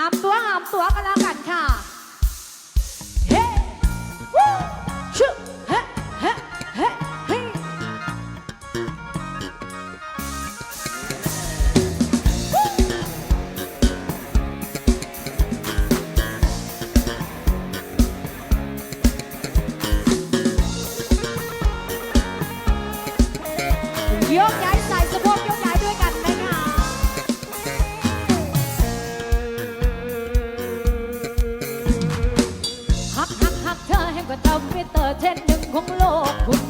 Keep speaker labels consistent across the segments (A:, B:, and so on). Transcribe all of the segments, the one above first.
A: หามตัวหามตัวกันแล้วกันค่ะ เตอร์เทรนด์หนึ่งของโลกคุณ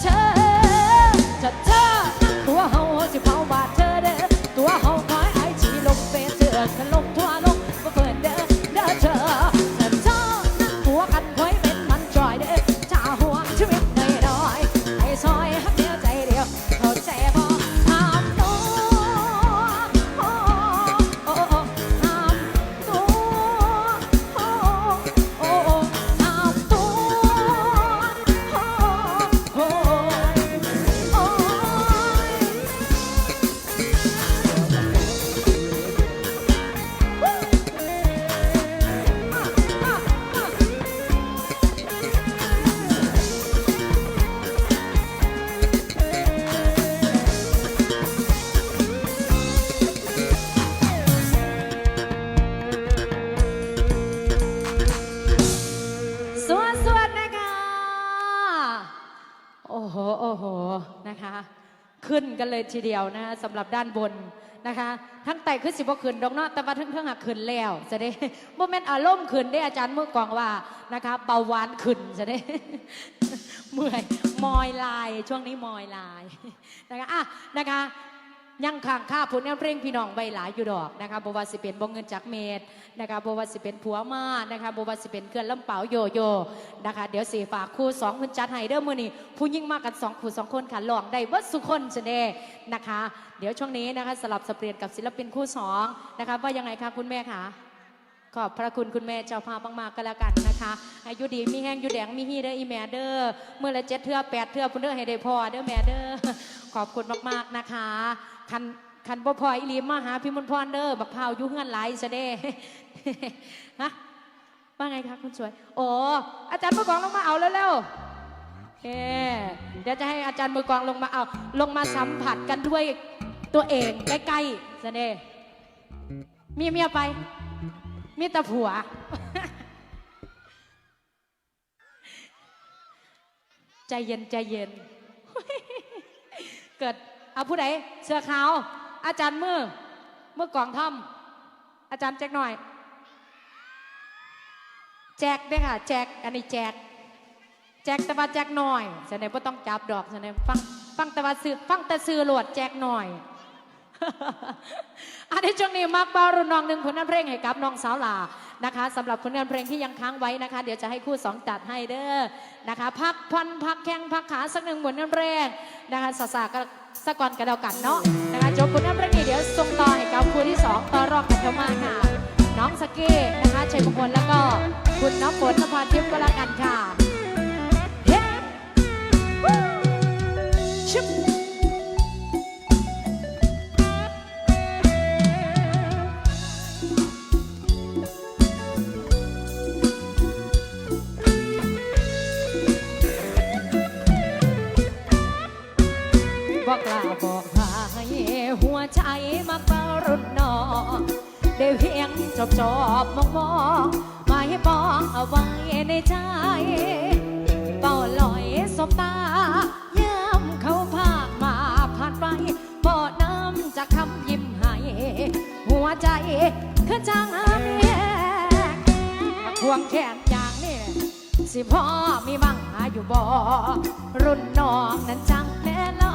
A: เธอเธอเธอ กันเลยทีเดียวนะ
B: คะ
A: สำหรับด้านบนนะคะ ทั้งไต่ขึ้นสิบขึ้นดอกเนาะแต่ว่าทั้งเครื่องหักขึ้นแล้วจะได้โมเมนต์อารมณ์ขึ้นได้อาจารย์มือกองว่านะคะเบาหวานขึ้นจะได้เมื่อยมอยลายช่วงนี้มอยลายนะคะอะนะคะ ยังข้างค่าผลงานเพลงพี่น้องใบหลายอยู่ดอกนะคะบว่าสิเป็นบงเงินจากเมดนะคะบว่าสิเป็นผัวมานะคะบว่าสิเป็นเคลื่อนลำเป๋าโยโย่นะคะเดี๋ยวสีฝากคู่สองคุณจัดให้เด้อมือนี่ผู้ยิ่งมากกันสองคู่สองคนค่ะลองได้เบิดสุคนเสน่นะคะ เดี๋ยวช่วงนี้นะคะสลับสเปลี่ยนกับศิลปินคู่สองนะคะว่ายังไงคะคุณแม่คะ ขอบพระคุณคุณแม่เจ้าภาพมากๆก็แล้วกันนะคะ อายุดีมีแห้งอยู่แดงมีฮีเด้ออีแม่เด้อเมื่อละเจ็ดเทื่อแปดเทื่อพุ่นเด้อให้ได้พอเด้อแม่เด้อขอบคุณมากๆนะคะคันคันบ่พออีลีมาหาพี่มนต์พรเด้อบักพร้าวยู่เฮือนหลายซะเด้ฮะว่าไงคะคุณสวย โอ้อาจารย์มือกองลงมาเอาเร็วๆเอ๊เดี๋ยวจะให้อาจารย์มือกองลงมาเอาลงมาสัมผัสกันด้วยตัวเองใกล้ๆซะเด้มีเมียไป มีแต่ผัว ใจเย็นใจเย็น เกิดเอาผู้ใดเสื้อขาว อาจารย์มือมือกล่องทอม อาจารย์แจกหน่อย แจกเด้อค่ะ แจกอันนี้แจก แจกแต่ว่าแจกหน่อยแสดงว่าต้องจับดอกแสดงฟังฟังแต่ว่าซื้อฟังแต่ซื้อหลวดแจกหน่อย อันนี้ช่วงนี้มักบารุนน้องหนึ่งผลงานเพลงให้กับน้องสาวหลานะคะสำหรับผลงานเพลงที่ยังค้างไว้นะคะ เดี๋ยวจะให้คู่สองจัดให้เด้อนะคะ พักพันพักแข้งพักขาสักหนึ่งผลงานเพลงนะคะสาสาก็สะก่อนกันเดากันเนาะนะคะจบผลงานเพลงนี้เดี๋ยวส่งต่อให้กับคู่ที่สองต่อรองกันเข้ามาค่ะ น้องสกกี้นะคะชัยมงคลแล้วก็คุณน้ำฝนนภาทิพย์ก็แล้วกันค่ะ มักบารุ่นน้องได้เพียงจบจอบมองมองไม่บอกเอาไว้ในใจ เป่าลอยสบตาย้ำเขาพากมาผ่านไปบ่น้ำจะคำยิ้มให้หัวใจคือจางเมียควงแขนอย่างนี้สิพ่อมีมั่งหาอยู่บ่รุ่นน้องนั้นจังแน่ลอ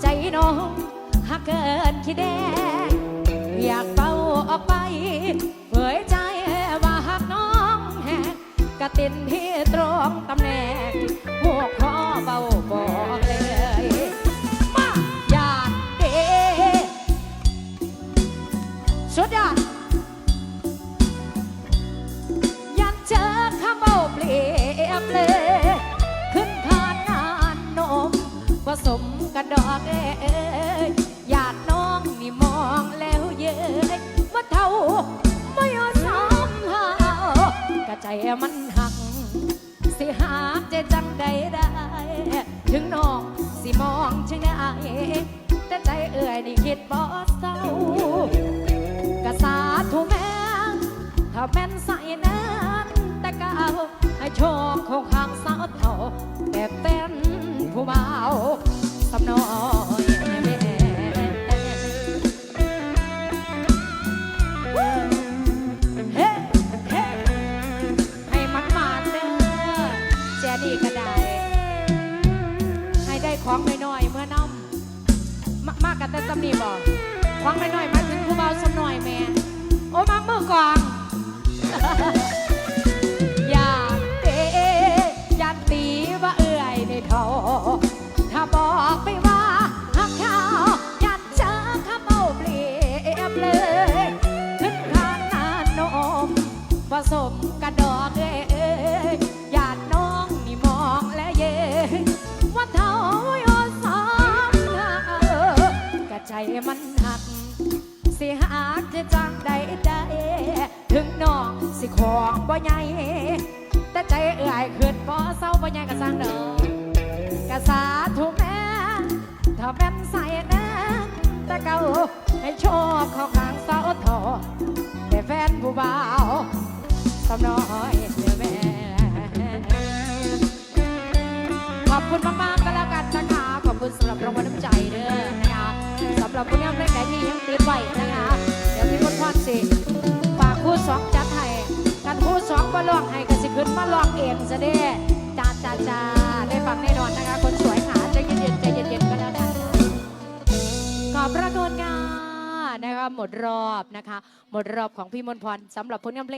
A: ใจน้อง หากเกินขีดแดง อยากเป่าออกไปเผย มันหัก สิหาใจจังใดได้ ถึงน้องสิมองช่างได้แต่ใจเอื่อยนี่คิดบ่เศร้ากะสาทุแม่ถ้าแม่นใส่นั้นแต่ก้าให้โชคคงข้างสาวเท่า ของน้อยๆเมื่อน้ำมามากกันแต่ตำหนีบอกควังไปหน่อยมาถึงผู้เบาสำหน่อยแม่โอ้มาเมื่อก่อนอยากเตะอยากตีว่าเอื่อยในทอถ้าบอกไปว่า มันหัก สิหากจะจังใดใดถึงน้องสิของบ่ใหญ่แต่ใจเอื่อยขึ้นบ่เศร้าบ่ใหญ่ก็สร้างเด้อกะสาธุแม่ถ้าแม่นใส่นะแต่เก่าให้โชคเข้าข้างสาทอแต่แฟนผู้บ่าวสำน้อยเด้อแม่ขอบคุณมากๆก็แล้วกันนะคะขอบคุณสำหรับรางวัลน้ำใจเด้อ สำหรับผลงานเพลงไหนที่ยังติดไว้นะคะ เดี๋ยวพี่พลพรสิฝากคู่สองจัดให้กันคู่สองมาลองให้กันสิขึ้นมาลองเองซะเด้จ้าจ้าจ้าได้ฟังแน่นอนนะคะ คนสวยขาใจเย็นๆใจเย็นๆก็แล้วกันขอบพระคุณค่ะนะคะหมดรอบนะคะ หมดรอบของพี่มนพรสำหรับผลงานเพลง